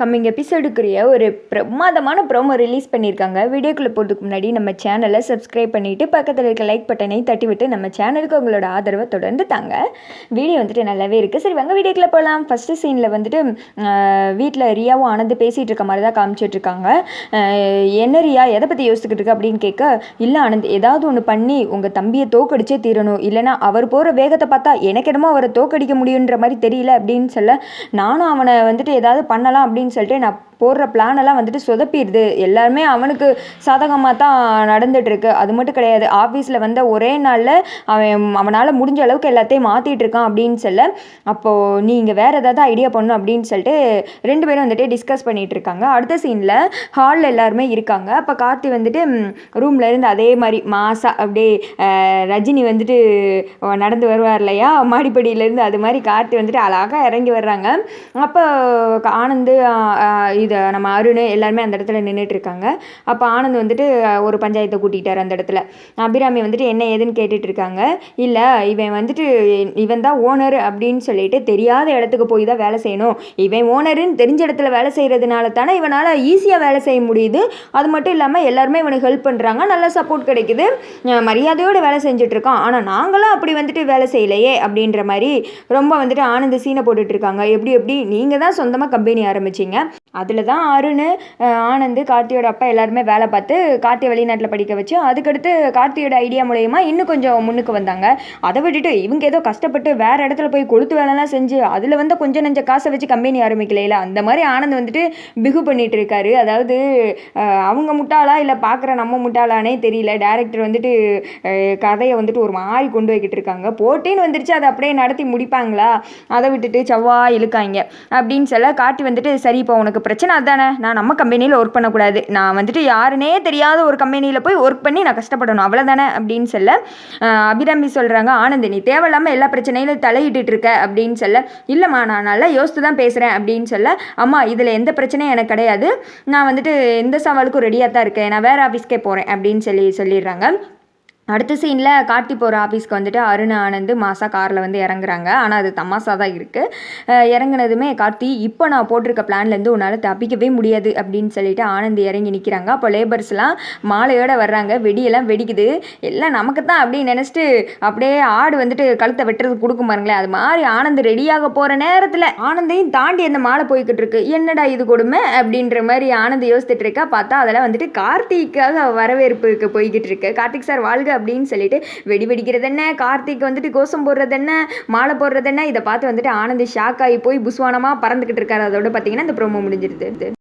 Coming எபிசோடுக்குரிய ஒரு பிரமாதமான promo release பண்ணியிருக்காங்க. வீடியோக்குள்ளே போகிறதுக்கு முன்னாடி நம்ம சேனலை சப்ஸ்கிரைப் பண்ணிவிட்டு பக்கத்தில் இருக்க லைக் பட்டனை தட்டி விட்டு நம்ம சேனலுக்கு உங்களோட ஆதரவை தொடர்ந்து தாங்க. வீடியோ வந்துட்டு நல்லாவே இருக்குது சரி வாங்க வீடியோக்குள்ளே போகலாம் ஃபஸ்ட்டு சீனில் வந்துட்டு வீட்டில் ரியாவும் ஆனந்து பேசிகிட்டு இருக்க மாதிரி தான் காமிச்சிட்ருக்காங்க என்ன ரியா எதை பற்றி யோசிச்சுக்கிட்டு இருக்கு அப்படின்னு கேட்க இல்லை ஆனந்த் ஏதாவது ஒன்று பண்ணி உங்கள் தம்பியை தோக்கடிச்சே தீரணும். இல்லைனா அவர் போகிற வேகத்தை பார்த்தா எனக்கு என்னமோ அவரை தோக்கடிக்க முடியுன்ற மாதிரி தெரியல அப்படின்னு சொல்ல நானும் அவனை வந்துட்டு ஏதாவது பண்ணலாம் அப்படின்னு அப்படின்னு சொல்லிட்டு நான் போடுற பிளானெல்லாம் வந்துட்டு சொதப்பிடுது. எல்லாருமே அவனுக்கு சாதகமாக தான் நடந்துகிட்ருக்கு அது மட்டும் கிடையாது. ஆஃபீஸில் வந்த ஒரே நாளில் அவன் அவனால் முடிஞ்ச அளவுக்கு எல்லாத்தையும் மாற்றிட்டு இருக்கான் அப்படின்னு சொல்ல அப்போது நீங்கள் வேறு ஏதாவது ஐடியா பண்ணணும் அப்படின்னு சொல்லிட்டு ரெண்டு பேரும் வந்துட்டு டிஸ்கஸ் பண்ணிகிட்டு இருக்காங்க. அடுத்த சீனில் ஹாலில் எல்லாருமே இருக்காங்க. அப்போ கார்த்தி வந்துட்டு ரூமில் இருந்து அதே மாதிரி மாசா அப்படியே ரஜினி வந்துட்டு நடந்து வருவார் இல்லையா? மாடிப்படியிலேருந்து அது மாதிரி கார்த்தி வந்துட்டு அழகாக இறங்கி வர்றாங்க. அப்போ ஆனந்து இது நம்ம அருண் எல்லாருமே அந்த இடத்துல நின்றுட்டுருக்காங்க அப்போ ஆனந்த் வந்துட்டு ஒரு பஞ்சாயத்தை கூட்டிகிட்டார் அந்த இடத்துல. அபிராமி வந்துட்டு என்ன ஏதுன்னு கேட்டுட்ருக்காங்க? இல்லை இவன் வந்துட்டு இவன் தான் ஓனர் அப்படின்னு சொல்லிட்டு தெரியாத இடத்துக்கு போய் தான் வேலை செய்யணும். இவன் ஓனருன்னு தெரிஞ்ச இடத்துல வேலை செய்கிறதுனால தானே இவனால் ஈஸியாக வேலை செய்ய முடியுது. அது மட்டும் இல்லாமல் எல்லாருமே இவனுக்கு ஹெல்ப் பண்ணுறாங்க நல்ல சப்போர்ட் கிடைக்குது. மரியாதையோடு வேலை செஞ்சிட்ருக்கான். ஆனால் நாங்களும் அப்படி வந்துட்டு வேலை செய்யலையே அப்படின்ற மாதிரி ரொம்ப வந்துட்டு ஆனந்த சீனை போட்டுட்ருக்காங்க. எப்படி எப்படி? நீங்கள் தான் சொந்தமாக கம்பெனி ஆரம்பிச்சிங்க. அதில் தான் அருண் ஆனந்த் கார்த்தியோட அப்பா எல்லாருமே வேலை பார்த்து கார்த்தியை வெளிநாட்டில் படிக்க வச்சு அதுக்கடுத்து கார்த்தியோட ஐடியா மூலயமா இன்னும் கொஞ்சம் முன்னுக்கு வந்தாங்க. அதை விட்டுட்டு இவங்க ஏதோ கஷ்டப்பட்டு வேறு இடத்துல போய் கொளுத்து வேலைலாம் செஞ்சு அதில் வந்து கொஞ்சம் நெஞ்ச காசை வச்சு கம்பெனி ஆரம்பிக்கலையில? அந்த மாதிரி ஆனந்த் வந்துட்டு பிகு பண்ணிட்டு இருக்காரு. அதாவது அவங்க முட்டாளா இல்லை பார்க்குற நம்ம முட்டாளானே தெரியல. டேரக்டர் வந்துட்டு கதையை வந்துட்டு ஒரு மாதிரி கொண்டு வைக்கிட்டு இருக்காங்க. போட்டின்னு வந்துருச்சு. அதை அப்படியே நடத்தி முடிப்பாங்களா? அதை விட்டுட்டு செவ்வா இழுக்காங்க அப்படின்னு சொல்ல காட்டி வந்துட்டு சரி இப்போ உனக்கு பிரச்சனை அதானே? நான் நம்ம கம்பெனியில் ஒர்க் பண்ணக்கூடாது. நான் வந்துட்டு யாருனே தெரியாத ஒரு கம்பெனியில் போய் ஒர்க் பண்ணி நான் கஷ்டப்படணும். அவ்வளோதானே அப்படின்னு சொல்ல அபிராமி சொல்கிறாங்க ஆனந்த் நீ தேவையில்லாமல் எல்லா பிரச்சனையிலும் தலையிட்டு இருக்க அப்படின்னு சொல்ல இல்லைம்மா நான் நல்லா யோசித்து தான் பேசுகிறேன் அப்படின்னு சொல்ல அம்மா இதில் எந்த பிரச்சனையும் எனக்கு கிடையாது. நான் வந்துட்டு எந்த சவாலுக்கும் ரெடியாக தான் இருக்கேன். நான் வேறு ஆஃபீஸ்க்கே போகிறேன் அப்படின்னு சொல்லி சொல்லிடுறாங்க. அடுத்த சீனில் கார்த்தி போகிற ஆஃபீஸ்க்கு வந்துட்டு அருண் ஆனந்து மாசா காரில் வந்து இறங்குறாங்க. ஆனால் அது தமாசா தான் இருக்குது இறங்குனதுமே கார்த்தி இப்போ நான் போட்டிருக்க பிளான்லேருந்து உன்னால் தப்பிக்கவே முடியாது அப்படின்னு சொல்லிட்டு ஆனந்த் இறங்கி நிற்கிறாங்க அப்போ லேபர்ஸ்லாம் மாலையோடு வர்றாங்க. வெடியெல்லாம் வெடிக்குது. எல்லாம் நமக்கு தான் அப்படின்னு நினச்சிட்டு அப்படியே ஆடு வந்துட்டு கழுத்தை வெட்டுறது கொடுக்கும் பாருங்களேன். அது மாதிரி ஆனந்த் ரெடியாக போகிற நேரத்தில் ஆனந்தையும் தாண்டி அந்த மாலை போய்கிட்டு இருக்கு. என்னடா இது கொடுமை? அப்படின்ற மாதிரி ஆனந்த் யோசித்துட்டு இருக்கா. பார்த்தா அதெல்லாம் வந்துட்டு கார்த்திக்காக வரவேற்புக்கு போய்கிட்டு இருக்கு. கார்த்திக் சார் வாழ்க அப்படின்னு சொல்லிட்டு வெடி வெடிக்கிறது என்ன கார்த்திக் வந்துட்டு கோஷம் போடுறது என்ன மாலை போடுறது என்ன இதை பார்த்து வந்துட்டு ஆனந்த் ஷாக் ஆகி போய் புஸ்வானமாக பறந்துக்கிட்டு இருக்காரு. அதோட பார்த்தீங்கன்னா இந்த ப்ரோமோ முடிஞ்சிருது.